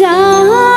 যা